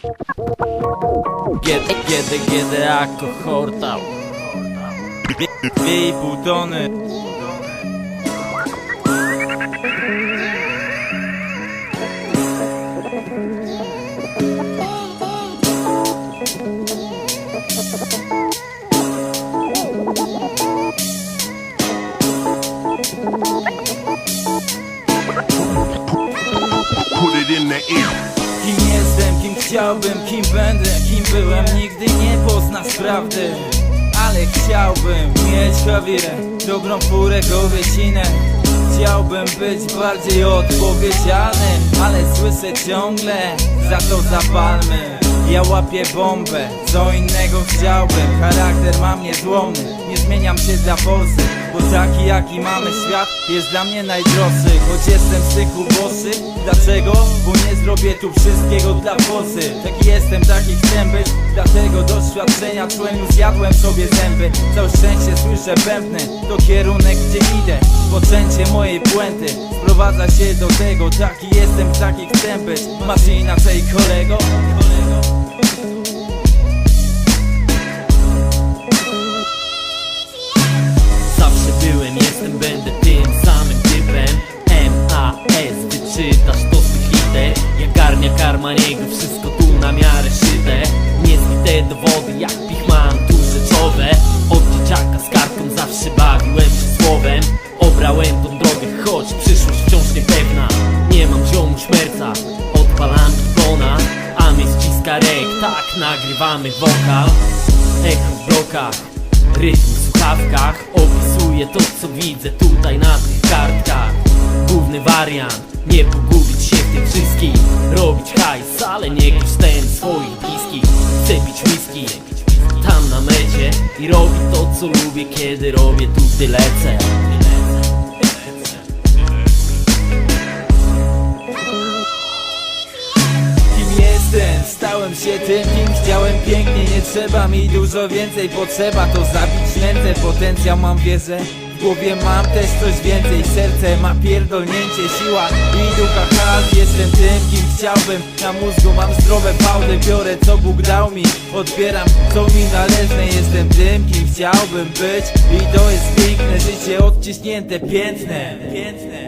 Kiedy, kiedy, ako hortał Dwie i Put it in the air. Kim jestem, kim chciałbym, kim będę, kim byłem Nigdy nie poznasz prawdy. Ale chciałbym mieć kawirę Dobrą furę, kowiecinę Chciałbym być bardziej odpowiedzialny Ale słyszę ciągle Za to zapalmy. Ja łapię bombę, co innego chciałbym Charakter mam niezłomny, nie zmieniam się dla forsy Bo taki jaki mamy świat jest dla mnie najdroższy Choć jestem z tych ubosy, dlaczego? Bo nie zrobię tu wszystkiego dla forsy Taki jestem, taki chcę być Dlatego doświadczenia czułem, już zjadłem sobie zęby. Całe szczęście słyszę bębny, to kierunek gdzie idę. Poczęcie mojej puenty sprowadza się do tego. Taki jestem, taki chcę być. Masz inaczej kolego? Z tych liter Jak garnia karmaniego, wszystko tu na miarę szyte. Niezbite dowody jak pichman tu rzeczowe. Od dzieciaka z kartką zawsze bawiłem się słowem. Obrałem tą drogę, choć przyszłość wciąż niepewna. Nie mam ziomu szmerca, odpalam pitona A mnie ściska rek, tak nagrywamy wokal. Echo w blokach Rytm w słuchawkach. Opisuję to co widzę tutaj na tych kartkach. Główny wariant Nie pogubić się w tym wszystkim. Robić hajs, ale nie kosztem swoich bliskich Chcę pić whisky Tam na mecie I robić to co lubię Kiedy robię tu gdy lecę. Jestem? Stałem się tym, kim chciałem. Pięknie Nie trzeba mi dużo więcej, potrzeba to zabić ręce. Potencjał mam wierzę głowie mam też coś więcej. Serce ma pierdolnięcie, siła i ducha Jestem tym, kim chciałbym. Na mózgu mam zdrowe fałdy. Biorę co Bóg dał mi. Odbieram co mi należne. Jestem tym, kim chciałbym być. I to jest piękne. Życie odciśnięte, piękne Piękne